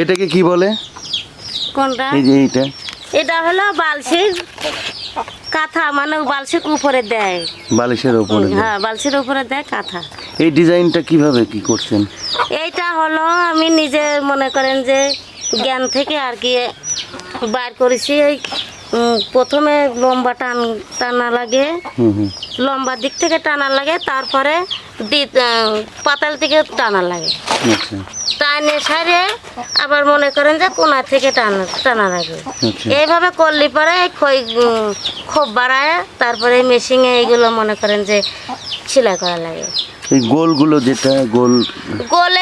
এটাকে কি বলে? কোনটা? এই যে এইটা। এটা হলো বালসির কাঁথা মানে বালসির উপরে দেয়। বালিশের উপরে হ্যাঁ বালসির উপরে দেয় কাঁথা। এই ডিজাইনটা কীভাবে কি করছেন? এইটা হলো আমি নিজে মনে করেন যে জ্ঞান থেকে আর কি বার করেছি এই প্রথমে লম্বা টান টানা লাগে। লম্বা দিক থেকে টানা লাগে তারপরে পাতাল থেকে টানা লাগে। আচ্ছা। টানে সারে আবার মনে করেন যে কোনা থেকে টানা টানা লাগে। আচ্ছা। এইভাবে করলে পরে খই উম, খোপ বাড়ায় তারপরে মেশিনে এইগুলো মনে করেন যে সেলাই করা লাগে। এই গোলগুলো যেটা গোল গোল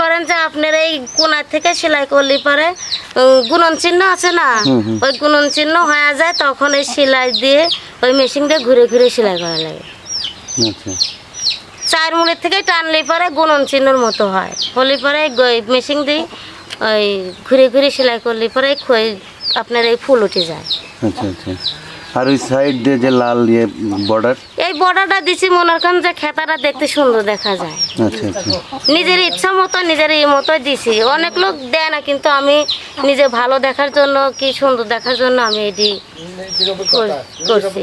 করেন যে আপনার এই কোনা থেকে সেলাই করলে পরে গুণন চিহ্ন আছে না। ওই গুণন চিহ্ন হয়ে যায় তখন এই সেলাই দিয়ে ওই মেশিন দিয়ে ঘুরে ঘুরে সেলাই করা লাগে। আচ্ছা। চার মুড়ের থেকে টানলে পরে গুণন চিহ্নর মতো হয়। হলে পরে মেশিন দিয়ে ওই ঘুরে ঘুরে সেলাই করলে পরে আপনার এই ফুল উঠে যায়। আচ্ছা আচ্ছা। আর ওই সাইড দিয়ে যে লাল ইয়ে বর্ডার এই বর্ডারটা দিছি মনে করেন যে খেতাটা দেখতে সুন্দর দেখা যায়। আচ্ছা আচ্ছা। নিজের ইচ্ছা মতো নিজের এই মতো দিছি। অনেক লোক দেয় না কিন্তু আমি নিজে ভালো দেখার জন্য কি সুন্দর দেখার জন্য আমি এটি কর- করছি।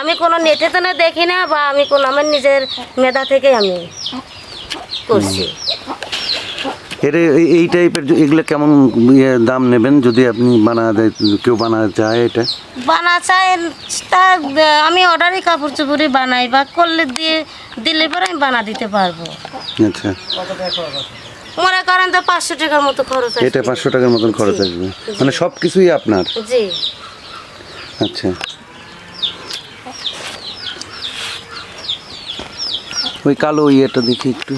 আমি কোনো নেটে তো না দেখি না বা আমি কোনো আমার নিজের মেধা থেকে আমি করছি। এর এই- টাইপের এগুলো কেমন ইয়ে দাম নেবেন যদি আপনি বানা কেউ বানাতে চায় এটা? বানা চাই তা আমি অর্ডারই কাপড় চোপড়ই বানাই বা করলে দিয়ে দিলে পরে আমি বানা দিতে পারব। আচ্ছা। মনে করেন তো পাঁচশো টাকার মতো খরচ আছে এটা পাঁচশো টাকার মতন খরচ আসবে। মানে সব কিছুই আপনার? জি। আচ্ছা। ওই কালো ইয়েটা দেখি একটু।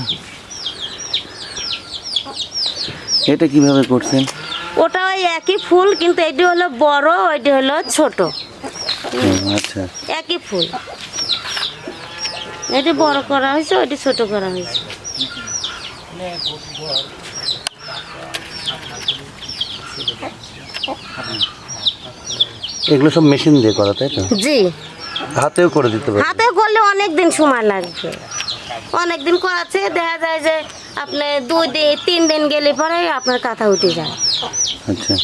এটা কীভাবে করছেন? ওটা ওই একই ফুল কিন্তু এটি হলো বড় ওইটি হলো ছোট। আচ্ছা। একই ফুল। এটি বড় করা হয়েছে ওইটি ছোট করা হয়েছে। এগুলো সব মেশিন দিয়ে করা তাই তো? জি। হাতেও করে দিতে পারবেন। হাতে করলে অনেক দিন সময় লাগবে। অনেক দিন করাচ্ছে দেখা যায় যে আপনি দুই দিন তিন দিন গেলে পরে আপনার কাঁথা উঠে যায়। আচ্ছা।